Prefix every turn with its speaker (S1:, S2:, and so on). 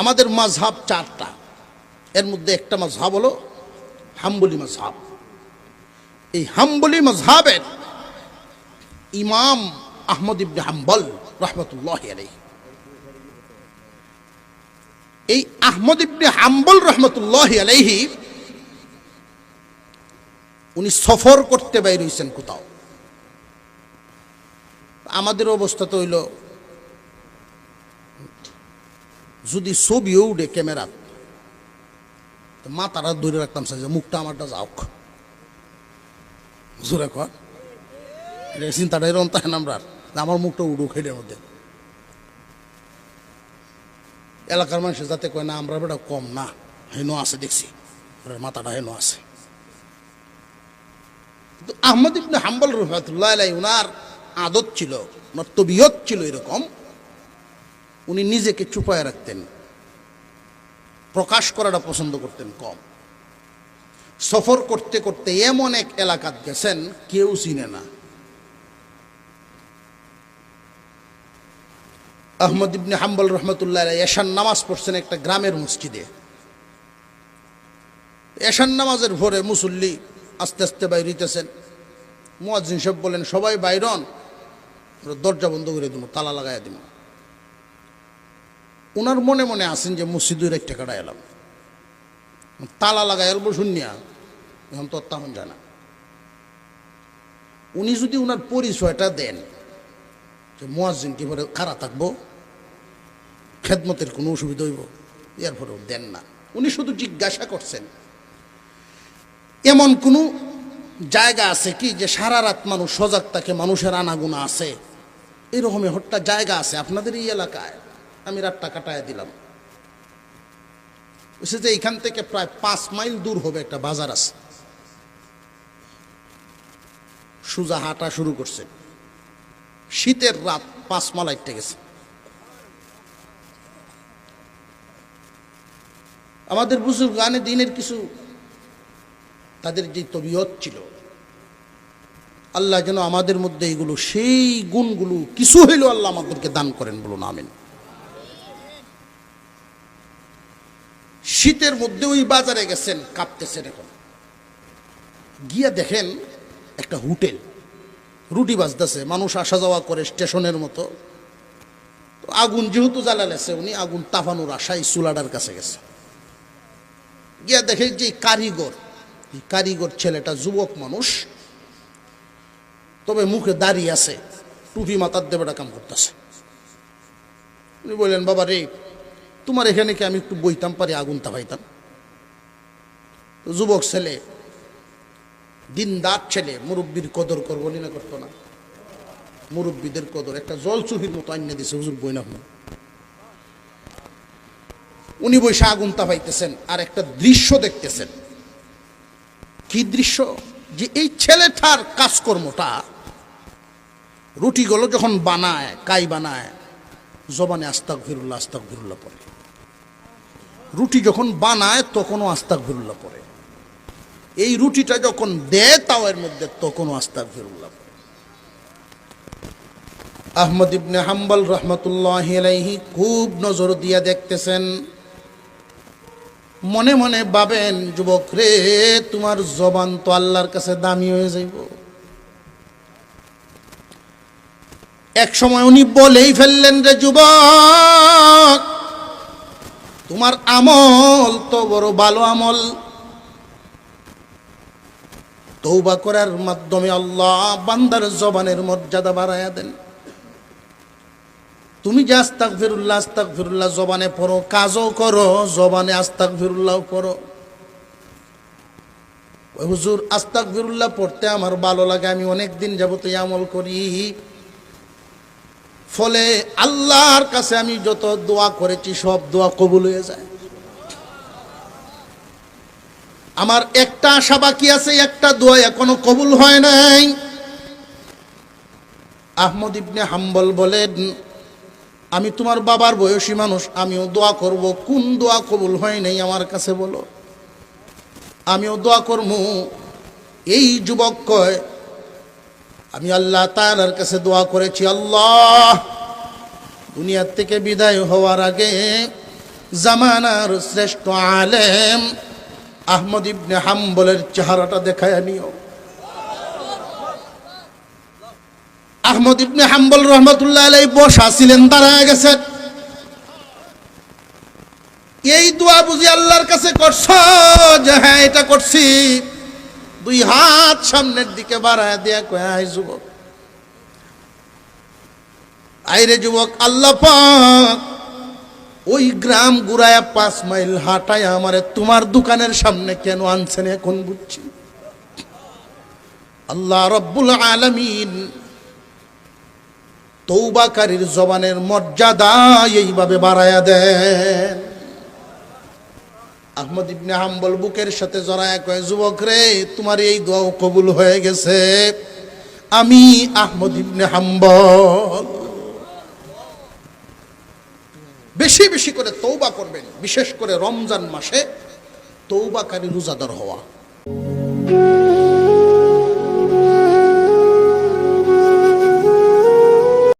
S1: আমাদের মাঝহাব চারটা। এর মধ্যে একটা মাঝহাব হলো হাম্বলি মাঝহাব। এই হাম্বলি মাঝহাবের ইমাম আহমদ ইবনে হাম্বল রহমতুল্লাহ আলাইহি। এই আহমদ ইবনে হাম্বল রহমতুল্লাহ আলাইহি, উনি সফর করতে বাইর হইছেন কোথাও। আমাদের অবস্থা তো হইল যদি ছবিও উঠে ক্যামেরা মাথাটা ধরে রাখতাম সাজে, মুখটা আমারটা যাওক। জোরে এটা চিন্তাটা এরকম তাই আমরা আমার মুখটা উড়ুক এটার মধ্যে। এলাকার মানুষের যাতে কয়, না আমরা বেটা কম না, হেন আছে, দেখছি। মাথাটা হেন আছে। আহমদ ইবনে হাম্বল রহমতুল্লাহ উনার আদত ছিল ওনার তবিয়ত ছিল এরকম উনি নিজেকে চুপায় রাখতেন। প্রকাশ করাটা পছন্দ করতেন কম। সফর করতে করতে এমন এক এলাকাত গেছেন, কেউ চিনে না। আহমদ ইবনে হাম্বল রহমতুল্লাহ এশান নামাজ পড়ছেন একটা গ্রামের মসজিদে। এশান নামাজের ভোরে মুসল্লি আস্তে আস্তে বাইরিতেছেন মুয়াজ্জিন সাহেব বলেন, সবাই বাইরন দরজা বন্ধ করে দিব তালা লাগাই দিব ওনার মনে মনে আছেন যে মসজিদের একটা কাটা এলাম। তালা লাগাই আর শুনিয়া, এখন তো তেমন যায় না। উনি যদি ওনার পরিচয়টা দেন যে মুয়াজ্জিন কি পরে খারাপ থাকব, খেদমতের কোনো অসুবিধা হইব এর পরেও দেন না। উনি শুধু জিজ্ঞাসা করছেন, এমন কোনো জায়গা আছে কি যে সারা রাত মানুষ সজাগ থাকে, মানুষের আনাগুনা আছে? এরকমই হট্টা জায়গা আছে আপনাদের এই এলাকায়? আমি রাতটা কাটায় দিলাম। বলছে যে এখান থেকে প্রায় পাঁচ মাইল দূর হবে একটা বাজার আছে। সুজা হাঁটা শুরু করছে। শীতের রাত পাঁচ মাল আইটে গেছে। আমাদের বুজুর্গ গানে দিনের কিছু, তাদের যে তবিয়ত ছিল, আল্লাহ যেন আমাদের মধ্যে এগুলো, সেই গুণগুলো কিছু হইলেও আল্লাহ আমাদেরকে দান করেন বলুন, আমেন। শীতের মধ্যে ওই বাজারে গেছেন, কাঁপতেছেন এখন। গিয়া দেখেন একটা হোটেল, রুটি বাজতেছে, মানুষ আসা যাওয়া করে স্টেশনের মতো। আগুন যেহেতু জ্বালালেছে, উনি আগুন তাফানোর আশায় চুলাডার কাছে গেছে। গিয়া দেখে যে কারিগর, এই কারিগর ছেলেটা যুবক মানুষ, তবে মুখে দাঁড়িয়ে আছে, টুপি মাথার দেবেটা কাম করতেছে। উনি বললেন, বাবা রে তোমার এখানে কি আমি একটু বইতাম পারি, আগুন তাপাইতাম? তো যুবক ছেলে, দিনদার ছেলে, মুরব্বীর কদর করব না করতো না। মুরব্বীদের কদর, একটা জল চুহির মতো আইনে দিছে, হুজুর বই না উনি বসে আগুন তাপাইতেছেন, আর একটা দৃশ্য দেখতেছেন। কি দৃশ্য? যে এই ছেলেটার কাজকর্মটা, রুটিগুলো যখন বানায়, কাই বানায় জবানে আস্তাক ফিরুল্লাহ আস্তাক ফিরুল্লাহ পড়ে। রুটি যখন বানায়, তখনও আস্তাক ফিরুল্লাহ পড়ে। এই রুটিটা যখন দেয় তাওয়ের মধ্যে তখনও আস্তাক ফিরুল্লাহ পড়ে। আহমদ ইবনে হাম্বল রহমতুল্লাহ আলাইহি খুব নজর দিয়া দেখতেছেন। মনে মনে ভাবেন, যুবক রে, তোমার জবান তো আল্লাহর কাছে দামি হয়ে যাইব। এক সময় উনি বলেই ফেললেন রে যুবক, তোমার আমল তো বড় ভালো আমল। তৌবা করার মাধ্যমে আল্লাহ বান্দার জবানের মর্যাদা বাড়াইয়া দেন। তুমি যে আস্তাক ফিরুল্লাহ আস্তাক ফিরুল্লাহ জবানে পড়ো, কাজও করো, জবানে আস্তাক ফিরুল্লাহ পড়ো হুজুর আস্তাক ফিরুল্লাহ পড়তে আমার ভালো লাগে, আমি অনেক দিন যাবত আমল করি। ফলে আল্লাহর কাছে আমি যত দোয়া করেছি, সব দোয়া কবুল হয়ে যায়। আমার একটা আশা বাকি আছে, একটা দোয়া এখনও কবুল হয় নাই। আহমদ ইবনে হাম্বল বলেন, আমি তোমার বাবার বয়সী মানুষ, আমিও দোয়া করব। কোন দোয়া কবুল হয় নাই আমার কাছে বলো। আমিও দোয়া করব। এই যুবক কয় আমি আল্লাহ তাআলার কাছে দোয়া করেছি, আল্লাহ, দুনিয়ার থেকে বিদায় হওয়ার আগে জামানার শ্রেষ্ঠ আলেম আহমদ ইবনে হাম্বলের চেহারাটা দেখায় নিও আহমদ ইবনে হাম্বল রহমতুল্লাহ আলাই বসা ছিলেন, দাঁড়ায় গেছেন এই দোয়া বুঝি আল্লাহর কাছে করছ? যে হ্যাঁ এটা করছি। দুই হাত সামনের দিকে বাড়ায় দিয়া কয়, আয় যুবক। আইরে যুবক, আল্লাহ পাক ওই গ্রাম গুড়ায় পাঁচ মাইল হাঁটায় আমারে তোমার দোকানের সামনে কেন আনছেন এখন বুঝছি? আল্লাহ রব্বুল আলামিন তৌবাকারীর জবানের মর্যাদা এইভাবে বাড়ায়া দেন। আহমদ ইবনে হাম্বল বুকের সাথে জড়ায় কয়, যুবক রে, তোমার এই দোয়াও কবুল হয়ে গেছে। আমি আহমদ ইবনে হাম্বল। বেশি বেশি করে তৌবা করবেন, বিশেষ করে রমজান মাসে তৌবাকারী রোজাদার হওয়া।